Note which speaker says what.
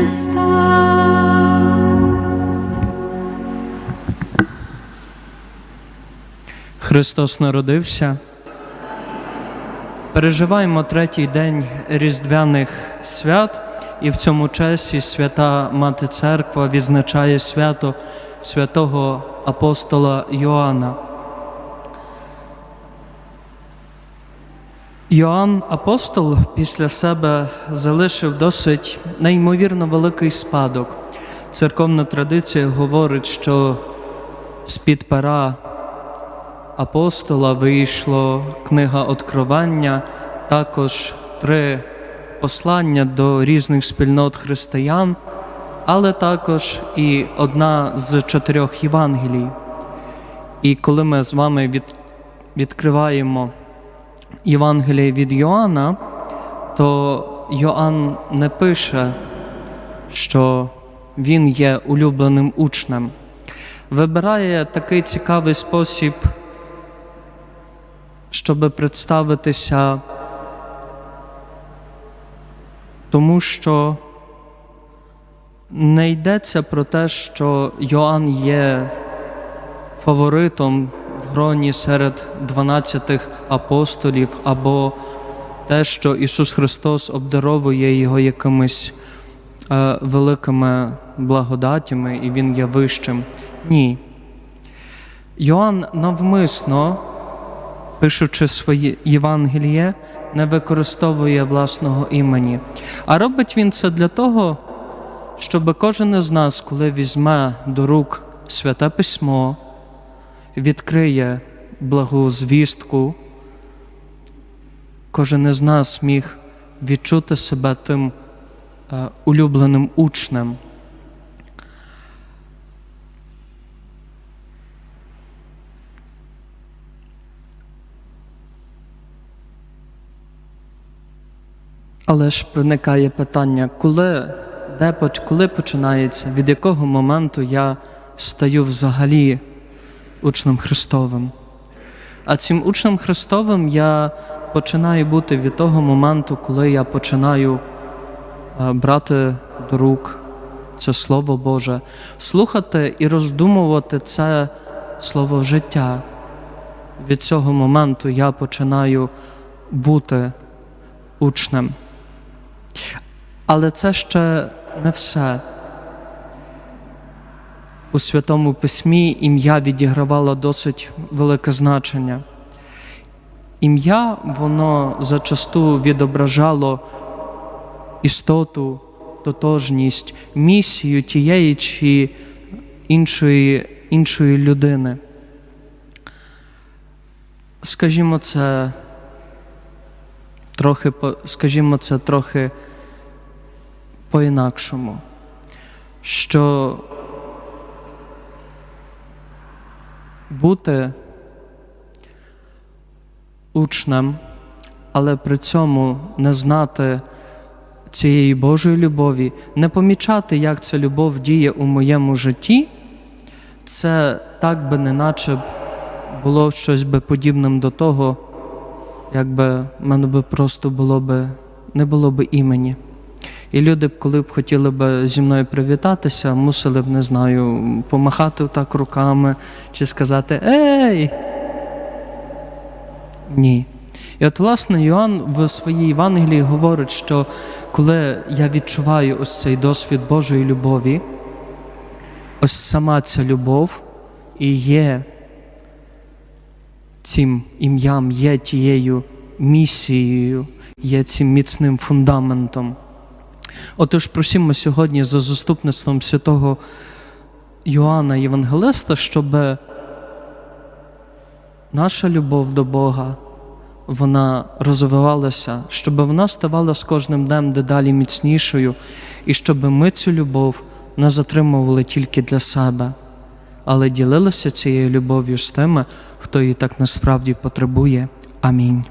Speaker 1: Христа.
Speaker 2: Христос народився. Переживаємо третій день Різдвяних свят, і в цьому часі свята Мати Церква відзначає свято святого апостола Йоанна. Йоанн Апостол після себе залишив досить неймовірно великий спадок. Церковна традиція говорить, що з-під пера апостола вийшло книга Откровення, також три послання до різних спільнот християн, але також і одна з чотирьох Євангелій. І коли ми з вами від, відкриваємо Євангеліє від Йоанна, то Йоанн не пише, що він є улюбленим учнем. Вибирає такий цікавий спосіб щоб представитися, тому що не йдеться про те, що Йоанн є фаворитом в гроні серед 12 апостолів, або те, що Ісус Христос обдаровує його якимись е, великими благодатями, і Він є вищим. Ні. Йоанн навмисно пишучи своє Євангеліє, не використовує власного імені. А робить він це для того, щоб кожен із нас, коли візьме до рук святе письмо, відкриє благу звістку, кожен із нас міг відчути себе тим е, улюбленим учнем. Але ж виникає питання, коли, де, коли починається, від якого моменту я стаю взагалі учнем Христовим? А цим учнем Христовим я починаю бути від того моменту, коли я починаю е, брати до рук це Слово Боже, слухати і роздумувати це Слово життя. Від цього моменту я починаю бути учнем. Але це ще не все. У Святому Письмі ім'я відігравало досить велике значення. Ім'я воно зачасту відображало істоту, тотожність, місію тієї чи іншої, іншої людини. Скажімо, це трохи, скажімо, це трохи по-інакшому, що бути учнем, але при цьому не знати цієї Божої любові, не помічати, як ця любов діє у моєму житті, це так би неначе було щось би подібним до того, якби в мене би просто було би, не було би імені. І люди коли б хотіли б зі мною привітатися, мусили б, не знаю, помахати так руками чи сказати Ей! Ні. І от, власне, Йоанн в своїй Євангелії говорить, що коли я відчуваю ось цей досвід Божої любові, ось сама ця любов і є цим ім'ям, є тією місією, є цим міцним фундаментом. Отож, просимо сьогодні за заступництвом святого Йоанна Євангелиста, щоб наша любов до Бога вона розвивалася, щоб вона ставала з кожним днем дедалі міцнішою, і щоб ми цю любов не затримували тільки для себе, але ділилися цією любов'ю з тими, хто її так насправді потребує. Амінь.